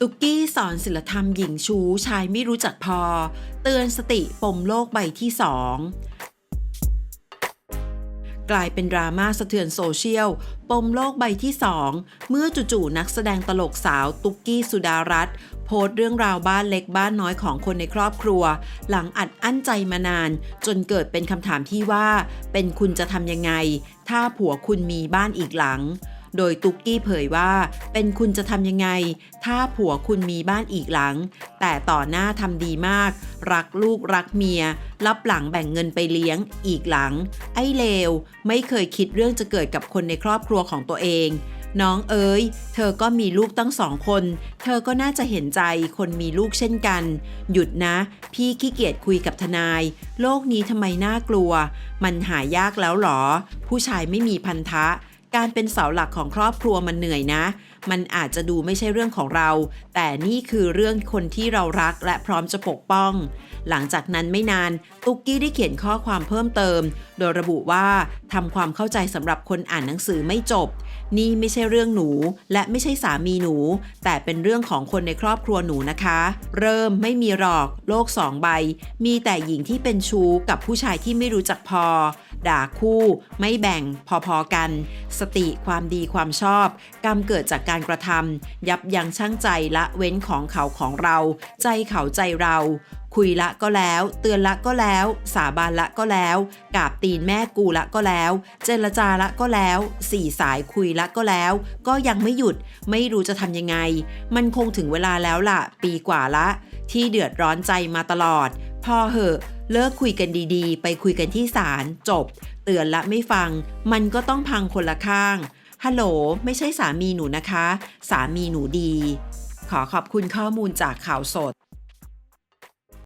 ตุกกี้สอนศิลธรรมหญิงชูชายไม่รู้จักพอ เตือนสติปมโลกใบที่สองกลายเป็นดราม่าสะเทือนโซเชียล ปมโลกใบที่สองเมื่อจู่ๆนักแสดงตลกสาวตุกกี้สุดารัตน์โพสต์เรื่องราวบ้านเล็กบ้านน้อยของคนในครอบครัว หลังอัดอั้นใจมานาน จนเกิดเป็นคำถามที่ว่า เป็นคุณจะทำยังไง ถ้าผัวคุณมีบ้านอีกหลัง โดยตุกกี้เผยว่า เป็นคุณจะทำยังไง ถ้าผัวคุณมีบ้านอีกหลัง แต่ต่อหน้าทำดีมาก รักลูกรักเมีย รับหลังแบ่งเงินไปเลี้ยงอีกหลัง ไอ้เลว ไม่เคยคิดเรื่องจะเกิดกับคนในครอบครัวของตัวเองน้องเอ๋ย เธอก็มีลูกตั้งสองคน เธอก็น่าจะเห็นใจคนมีลูกเช่นกัน หยุดนะ พี่ขี้เกียจคุยกับทนาย โลกนี้ทำไมน่ากลัว มันหายากแล้วหรอ ผู้ชายไม่มีพันธะ การเป็นเสาหลักของครอบครัวมันเหนื่อยนะ มันอาจจะดูไม่ใช่เรื่องของเรา แต่นี่คือเรื่องคนที่เรารักและพร้อมจะปกป้อง หลังจากนั้นไม่นาน ตุ๊กกี้ได้เขียนข้อความเพิ่มเติม โดยระบุว่าทำความเข้าใจสำหรับคนอ่านหนังสือไม่จบ นี่ไม่ใช่เรื่องหนู และไม่ใช่สามีหนู แต่เป็นเรื่องของคนในครอบครัวหนูนะคะ เริ่มไม่มีหรอก โลกสองใบ มีแต่หญิงที่เป็นชู้กับผู้ชายที่ไม่รู้จักพอ ด่าคู่ ไม่แบ่งพอๆกัน สติความดีความชอบ กรรมเกิดจากการกระทำยับยั้งชั่งใจละเว้นของเขาของเรา ใจเขาใจเรา คุยละก็แล้ว เตือนละก็แล้ว สาบานละก็แล้ว กาบตีนแม่กูละก็แล้ว เจรจาละก็แล้ว สี่สายคุยละก็แล้ว ก็ยังไม่หยุด ไม่รู้จะทำยังไง มันคงถึงเวลาแล้วล่ะ ปีกว่าละ ที่เดือดร้อนใจมาตลอด พอเหอะ เลิกคุยกันดีๆ ไปคุยกันที่ศาลจบ เตือนละไม่ฟัง มันก็ต้องพังคนละข้าง ฮัลโหล ไม่ใช่สามีหนูนะคะ สามีหนูดี ขอขอบคุณข้อมูลจากข่าวสด